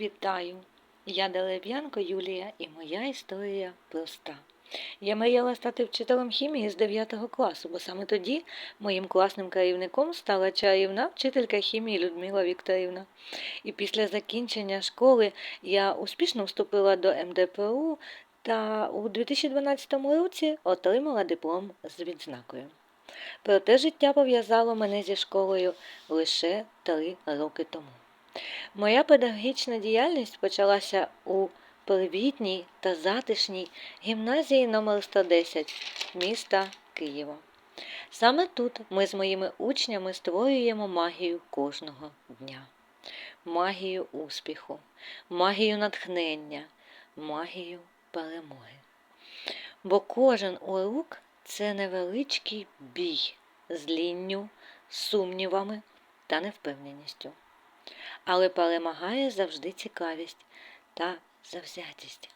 Вітаю! Я Делеб'янко Юлія і моя історія проста. Я мріяла стати вчителем хімії з 9 класу, бо саме тоді моїм класним керівником стала чарівна вчителька хімії Людмила Вікторівна. І після закінчення школи я успішно вступила до МДПУ та у 2012 році отримала диплом з відзнакою. Проте життя пов'язало мене зі школою лише три роки тому. Моя педагогічна діяльність почалася у привітній та затишній гімназії номер 110 міста Києва. Саме тут ми з моїми учнями створюємо магію кожного дня, магію успіху, магію натхнення, магію перемоги. Бо кожен урок це невеличкий бій з лінню, сумнівами та невпевненістю але перемагає завжди цікавість та завзятість.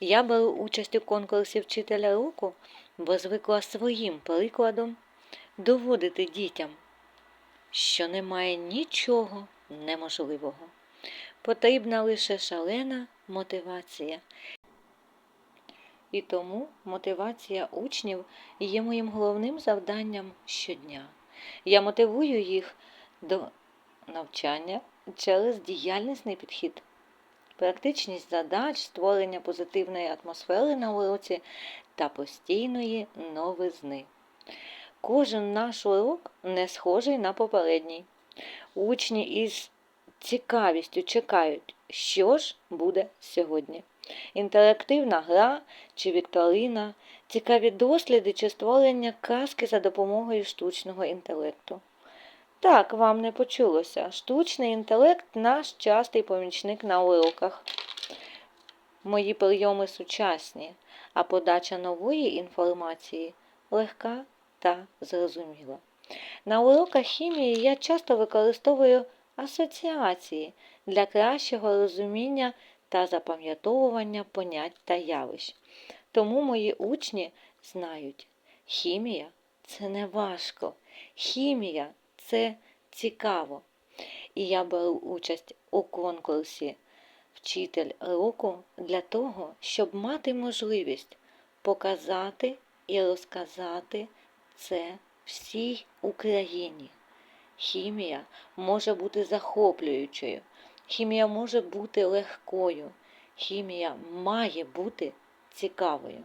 Я беру участь у конкурсі вчителя року, бо звикла своїм прикладом доводити дітям, що немає нічого неможливого. Потрібна лише шалена мотивація. І тому мотивація учнів є моїм головним завданням щодня. Я мотивую їх до навчання через діяльнісний підхід, практичність задач, створення позитивної атмосфери на уроці та постійної новизни. Кожен наш урок не схожий на попередній. Учні із цікавістю чекають, що ж буде сьогодні. Інтерактивна гра чи вікторина, цікаві досліди чи створення казки за допомогою штучного інтелекту. Так, вам не почулося. Штучний інтелект наш частий помічник на уроках. Мої прийоми сучасні, а подача нової інформації легка та зрозуміла. На уроках хімії я часто використовую асоціації для кращого розуміння та запам'ятовування понять та явищ. Тому мої учні знають, хімія це не важко. Хімія це цікаво. І я беру участь у конкурсі Вчитель року для того, щоб мати можливість показати і розказати це всій Україні. Хімія може бути захоплюючою, хімія може бути легкою, хімія має бути цікавою.